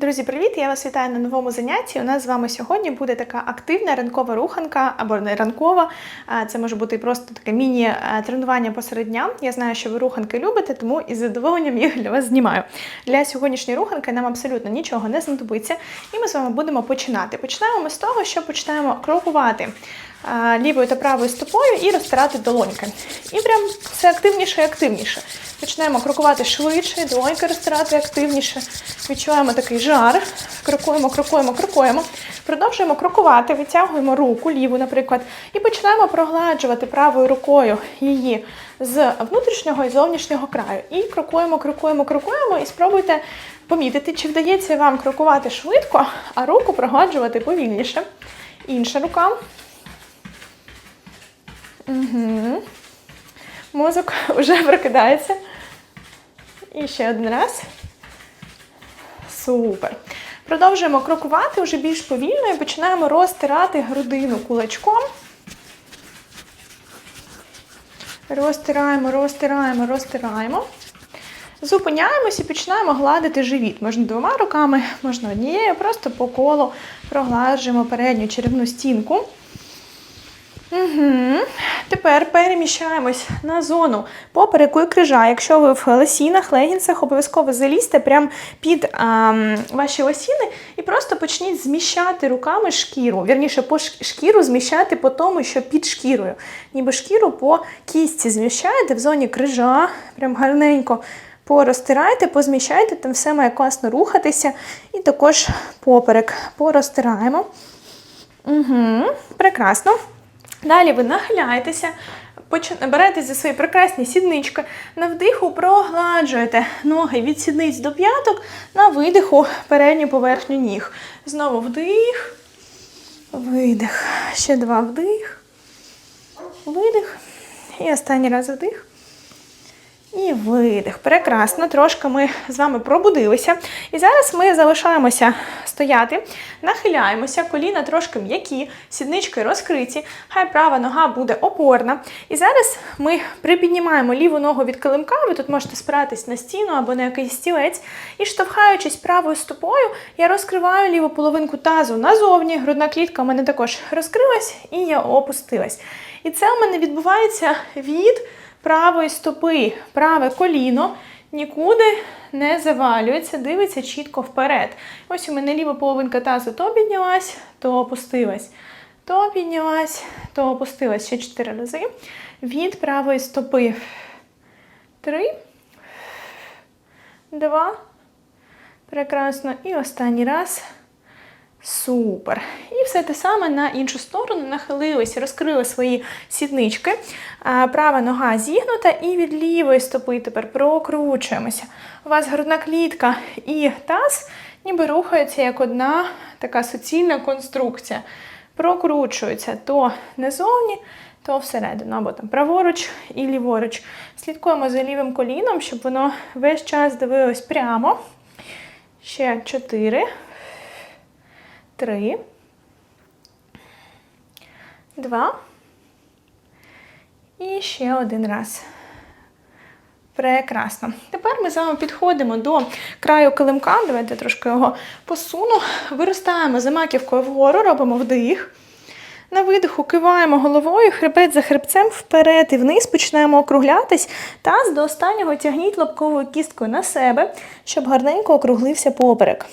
Друзі, привіт! Я вас вітаю на новому занятті. У нас з вами сьогодні буде така активна ранкова руханка або не ранкова. Це може бути просто таке міні-тренування посеред дня. Я знаю, що ви руханки любите, тому із задоволенням їх для вас знімаю. Для сьогоднішньої руханки нам абсолютно нічого не знадобиться, і ми з вами будемо починати. Починаємо ми з того, що починаємо крокувати лівою та правою стопою і розтирати долоньки. І прям все активніше і активніше. Починаємо крокувати швидше, долоньки розтирати активніше. Відчуваємо такий жар. Крокуємо, крокуємо, крокуємо. Продовжуємо крокувати, витягуємо руку, ліву, наприклад, і починаємо прогладжувати правою рукою її з внутрішнього і зовнішнього краю. І крокуємо, крокуємо, крокуємо, і спробуйте помітити, чи вдається вам крокувати швидко, а руку прогладжувати повільніше. Інша рука. Мозок вже прокидається. І ще один раз. Супер. Продовжуємо крокувати вже більш повільно і починаємо розтирати грудину кулачком. Розтираємо, розтираємо, розтираємо. Зупиняємось і починаємо гладити живіт. Можна двома руками, можна однією, просто по колу прогладжуємо передню черевну стінку. Угу. Тепер переміщаємось на зону попереку і крижа. Якщо ви в лосінах, легінсах, обов'язково залізьте прямо під а, ваші лосіни і просто почніть зміщати руками шкіру. Вірніше, по шкіру зміщати по тому, що під шкірою. Ніби шкіру по кістці зміщаєте в зоні крижа, прям гарненько порозтирайте, позміщайте, там все має класно рухатися. І також поперек порозтираємо. Угу. Прекрасно. Далі ви нахиляєтеся, берете за свої прекрасні сіднички, на вдиху прогладжуєте ноги від сідниць до п'яток, на видиху передню поверхню ніг. Знову вдих, видих. Ще два вдих, видих. І останній раз вдих. І видих. Прекрасно. Трошки ми з вами пробудилися. І зараз ми залишаємося стояти, нахиляємося, коліна трошки м'які, сіднички розкриті, хай права нога буде опорна. І зараз ми припіднімаємо ліву ногу від килимка, ви тут можете спиратись на стіну або на якийсь стілець. І штовхаючись правою стопою, я розкриваю ліву половинку тазу назовні, грудна клітка у мене також розкрилась, і я опустилась. І це у мене відбувається від правої стопи, праве коліно нікуди не завалюється, дивиться чітко вперед. Ось у мене ліва половинка тазу то піднялась, то опустилась. То піднялась, то опустилась ще чотири рази. Від правої стопи. Три. Два. Прекрасно. І останній раз. Супер. І все те саме на іншу сторону нахилились, розкрили свої сіднички. Права нога зігнута, і від лівої стопи тепер прокручуємося. У вас грудна клітка і таз ніби рухаються як одна така суцільна конструкція. Прокручуються то не зовні, то всередину, або там праворуч і ліворуч. Слідкуємо за лівим коліном, щоб воно весь час дивилось прямо. Ще чотири. Три. Два. І ще один раз. Прекрасно. Тепер ми з вами підходимо до краю килимка. Давайте трошки його посуну. Виростаємо за маківкою вгору, робимо вдих. На видиху киваємо головою, хребет за хребцем вперед і вниз, починаємо округлятись. Таз до останнього тягніть лобковою кісткою на себе, щоб гарненько округлився поперек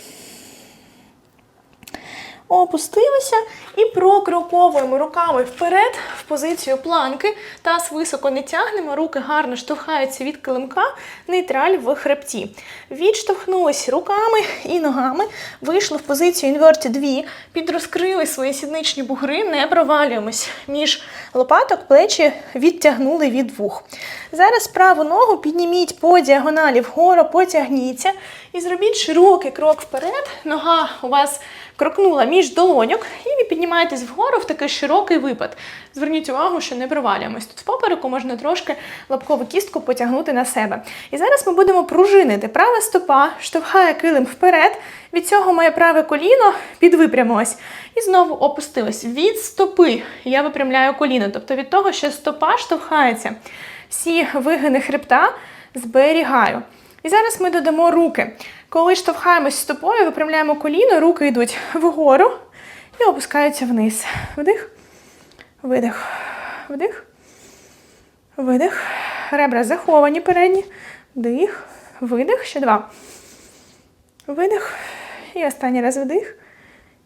опустилися і прокроковуємо руками вперед в позицію планки. Таз високо не тягнемо, руки гарно штовхаються від килимка, нейтраль в хребті. Відштовхнулись руками і ногами, вийшли в позицію інверті 2, підрозкрили свої сідничні бугри, не провалюємось між лопаток, плечі відтягнули від вух. Зараз праву ногу підніміть по діагоналі вгору, потягніться і зробіть широкий крок вперед. Нога у вас крокнула між долоньок, і ви піднімаєтесь вгору в такий широкий випад. Зверніть увагу, що не провалюємось. Тут в попереку можна трошки лапкову кістку потягнути на себе. І зараз ми будемо пружинити. Права стопа штовхає килим вперед. Від цього моє праве коліно підвипрямилось. І знову опустилось. Від стопи я випрямляю коліно. Тобто від того, що стопа штовхається, всі вигини хребта зберігаю. І зараз ми додамо руки. Коли штовхаємось стопою, випрямляємо коліно, руки йдуть вгору і опускаються вниз. Вдих, видих, вдих, видих. Ребра заховані передні. Вдих, видих. Ще два. Видих. І останній раз вдих.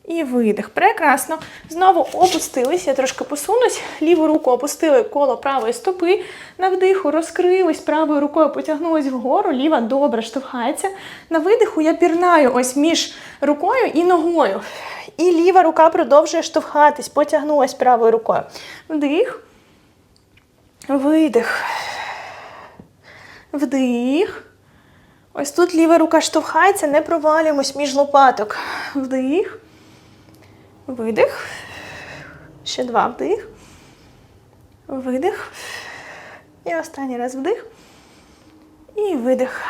І видих. Прекрасно. Знову опустились. Я трошки посунусь. Ліву руку опустили коло правої стопи. На вдиху розкрились, правою рукою потягнулись вгору, ліва добре штовхається. На видиху я пірнаю ось між рукою і ногою. І ліва рука продовжує штовхатись, потягнулась правою рукою. Вдих. Видих. Вдих. Ось тут ліва рука штовхається, не провалюємось між лопаток. Вдих. Видих. Ще два вдих. Видих. І останній раз вдих. І видих.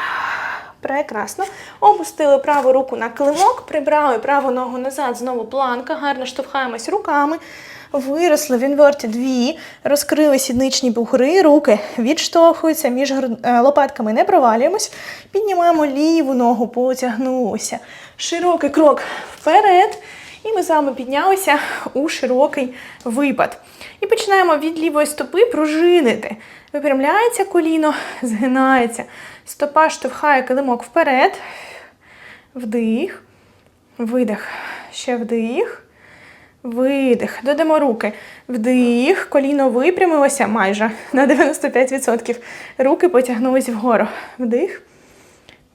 Прекрасно. Опустили праву руку на килимок, прибрали праву ногу назад, знову планка, гарно штовхаємось руками. Виросли в інверті дві, розкрили сідничні бугри, руки відштовхуються, між е, лопатками не провалюємось. Піднімаємо ліву ногу, потягнулися. Широкий крок вперед. І ми з вами піднялися у широкий випад. І починаємо від лівої стопи пружинити. Випрямляється коліно, згинається. Стопа штовхає килимок вперед. Вдих. Видих. Ще вдих. Видих. Додамо руки. Вдих. Коліно випрямилося майже на 95%. Руки потягнулись вгору. Вдих.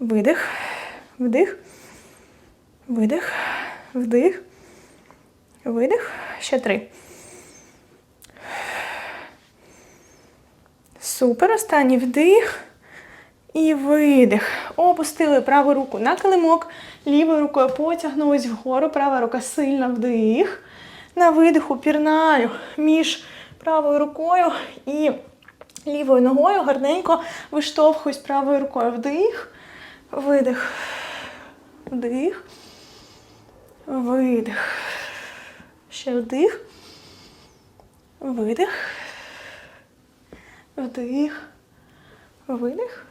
Видих. Вдих. Видих. Вдих. Видих. Ще три. Супер. Останній вдих. І видих. Опустили праву руку на килимок. Лівою рукою потягнулись вгору. Права рука сильно вдих. На видиху пірнаю між правою рукою і лівою ногою. Гарненько виштовхуюсь правою рукою. Вдих. Видих. Вдих. Видих. Ще вдих. Видих. Вдих. Видих.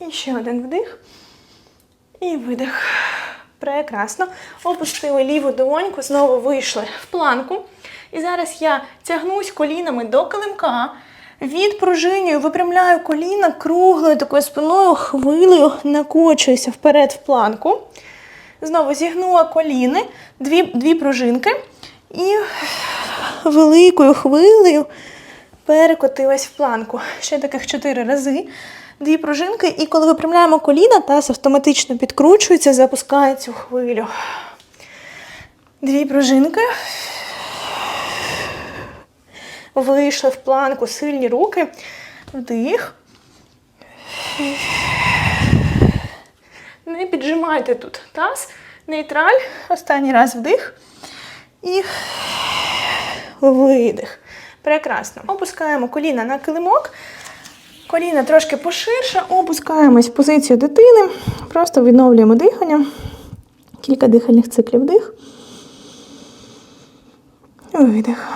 І ще один вдих. І видих. Прекрасно. Опустили ліву долоньку, знову вийшли в планку. І зараз я тягнусь колінами до килимка. Відпружинюю, випрямляю коліна круглою такою спиною, хвилею, накочуюся вперед в планку. Знову зігнула коліни, дві, дві пружинки. І великою хвилею перекотилась в планку. Ще таких чотири рази. Дві пружинки, і коли випрямляємо коліна, таз автоматично підкручується, запускає цю хвилю. Дві пружинки. Вийшли в планку, сильні руки. Вдих. Не піджимайте тут таз. Нейтраль. Останній раз вдих. І видих. Прекрасно. Опускаємо коліна на килимок. Коліна трошки поширше, опускаємось в позицію дитини. Просто відновлюємо дихання. Кілька дихальних циклів вдих. Видих.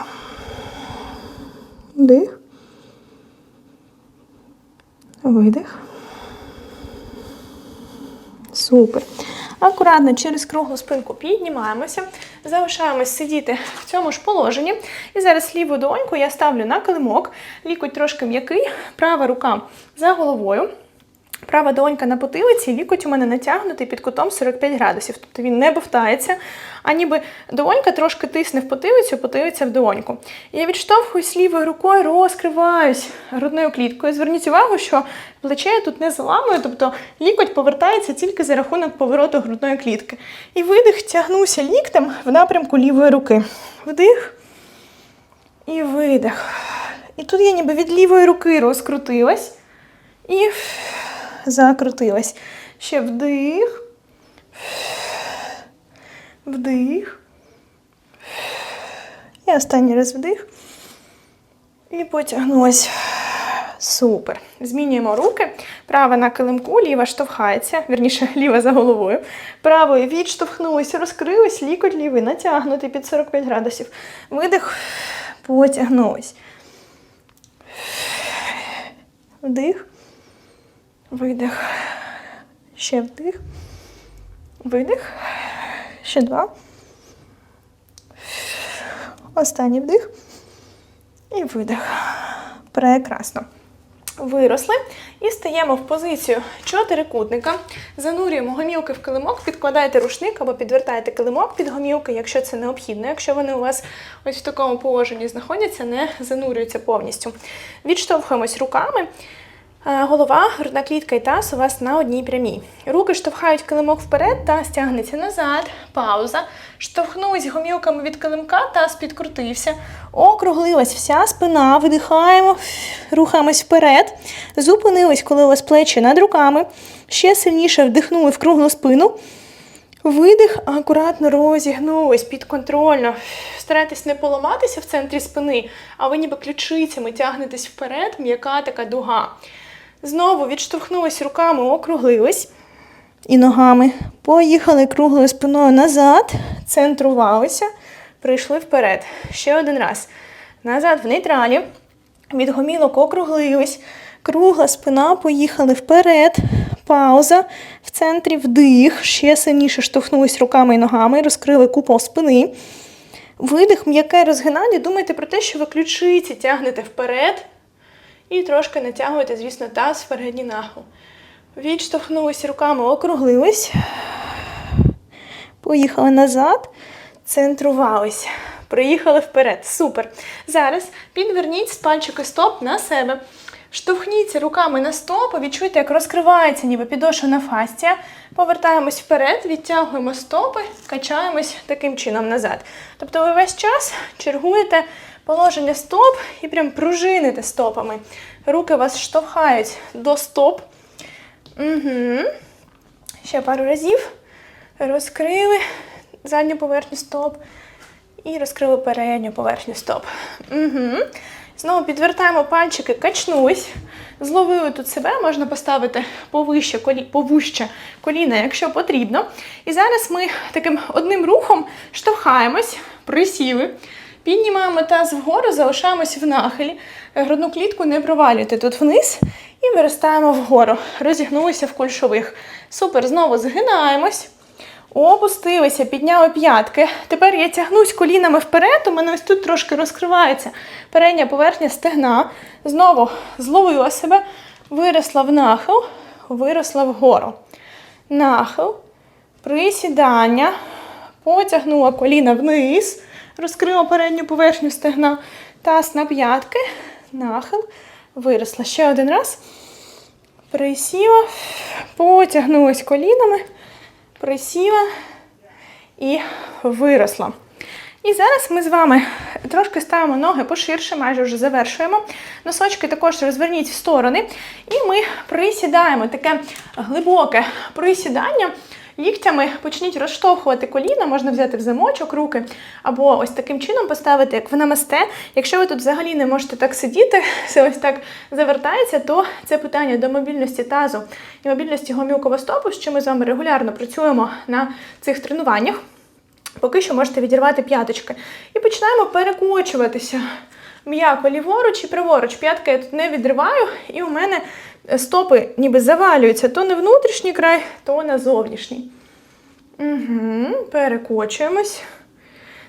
Вдих. Видих. Супер. Акуратно через круглу спинку піднімаємося, залишаємось сидіти в цьому ж положенні. І зараз ліву доньку я ставлю на килимок, лікоть трошки м'який, права рука за головою. Права долонька на потилиці, лікоть у мене натягнутий під кутом 45 градусів. Тобто він не бовтається, а ніби долонька трошки тисне в потилицю, потилиця в долоньку. Я відштовхуюсь лівою рукою, розкриваюсь грудною кліткою. Зверніть увагу, що плече я тут не заламую, тобто лікоть повертається тільки за рахунок повороту грудної клітки. І видих, тягнуся ліктем в напрямку лівої руки. Вдих і видих. І тут я ніби від лівої руки розкрутилась і закрутилась. Ще вдих. Вдих. І останній раз вдих. І потягнулась. Супер. Змінюємо руки. Права на килимку, ліва штовхається, вірніше, ліва за головою. Правою відштовхнулись, розкрились, лікоть лівий натягнутий під 45 градусів. Видих, потягнулись. Вдих. Видих. Ще вдих. Видих. Ще два. Останній вдих. І видих. Прекрасно. Виросли і стаємо в позицію чотирикутника. Занурюємо гомілки в килимок, підкладаєте рушник або підвертаєте килимок під гомілки, якщо це необхідно. Якщо вони у вас ось в такому положенні знаходяться, не занурюються повністю. Відштовхуємось руками. Голова, грудна клітка і таз у вас на одній прямій. Руки штовхають килимок вперед, таз тягнеться назад. Пауза. Штовхнулись гомілками від килимка, таз підкрутився. Округлилась вся спина, видихаємо, рухаємось вперед. Зупинились, коли у вас плечі над руками. Ще сильніше вдихнули в круглу спину. Видих, акуратно розігнулись підконтрольно. Старайтесь не поламатися в центрі спини, а ви ніби ключицями тягнетесь вперед, м'яка така дуга. Знову відштовхнулись руками, округлились. І ногами. Поїхали круглою спиною назад, центрувалися, прийшли вперед. Ще один раз. Назад в нейтралі. Від гомілок округлились. Кругла спина, поїхали вперед. Пауза. В центрі вдих. Ще сильніше штовхнулись руками і ногами, розкрили купол спини. Видих, м'яке розгинання. Думайте про те, що ви ключиці тягнете вперед. І трошки натягуєте, звісно, таз в передній. Відштовхнулись руками, округлились. Поїхали назад, центрувались. Приїхали вперед. Супер. Зараз підверніть пальчики стоп на себе. Штовхніться руками на стопи, відчуйте, як розкривається ніби підошвена фасція. Повертаємось вперед, відтягуємо стопи, качаємось таким чином назад. Тобто ви весь час чергуєте положення стоп і прям пружините стопами. Руки вас штовхають до стоп. Угу. Ще пару разів. Розкрили задню поверхню стоп. І розкрили передню поверхню стоп. Угу. Знову підвертаємо пальчики, качнулись. Зловили тут себе, можна поставити повище, колі, повище коліна, якщо потрібно. І зараз ми таким одним рухом штовхаємось, присіли, піднімаємо таз вгору, залишаємось в нахилі. Грудну клітку не провалюйте тут вниз і виростаємо вгору. Розігнулися в кульшових. Супер, знову згинаємось. Опустилися, підняли п'ятки. Тепер я тягнусь колінами вперед, у мене ось тут трошки розкривається передня поверхня стегна. Знову зловила себе, виросла в нахил, виросла вгору. Нахил, присідання, потягнула коліна вниз, розкрила передню поверхню стегна, таз на п'ятки, нахил, виросла. Ще один раз. Присіла, потягнулась колінами присіла і виросла. І зараз ми з вами трошки ставимо ноги поширше, майже вже завершуємо. Носочки також розверніть в сторони. І ми присідаємо таке глибоке присідання. Ліктями почніть розштовхувати коліна, можна взяти в замочок руки, або ось таким чином поставити, як в намасте. Якщо ви тут взагалі не можете так сидіти, все ось так завертається, то це питання до мобільності тазу і мобільності гомілкового стопу, що ми з вами регулярно працюємо на цих тренуваннях. Поки що можете відірвати п'яточки. І починаємо перекочуватися м'яко ліворуч і праворуч. П'ятки я тут не відриваю, і у мене стопи ніби завалюються то на внутрішній край, то на зовнішній. Угу, Перекочуємось.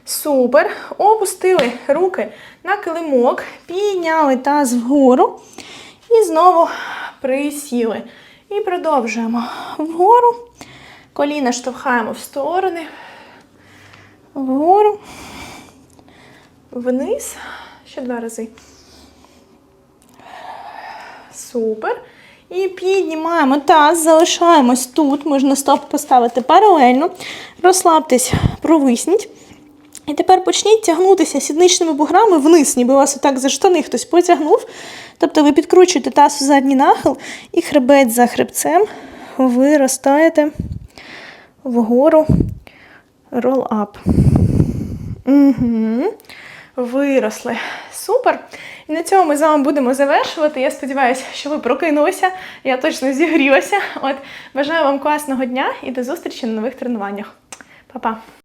Супер. Опустили руки на килимок, підняли таз вгору. І знову присіли. І продовжуємо вгору. Коліна штовхаємо в сторони. Вгору. Вниз. Ще два рази. Супер. І піднімаємо таз, залишаємось тут. Можна стоп поставити паралельно. Розслабтесь, провисніть. І тепер почніть тягнутися сідничними буграми вниз, ніби вас отак за штани хтось потягнув. Тобто ви підкручуєте таз у задній нахил і хребець за хребцем виростаєте вгору рол-ап. Угу. Виросли. Супер. І на цьому ми з вами будемо завершувати. Я сподіваюся, що ви прокинулися. Я точно зігрілася. От, бажаю вам класного дня і до зустрічі на нових тренуваннях. Па-па!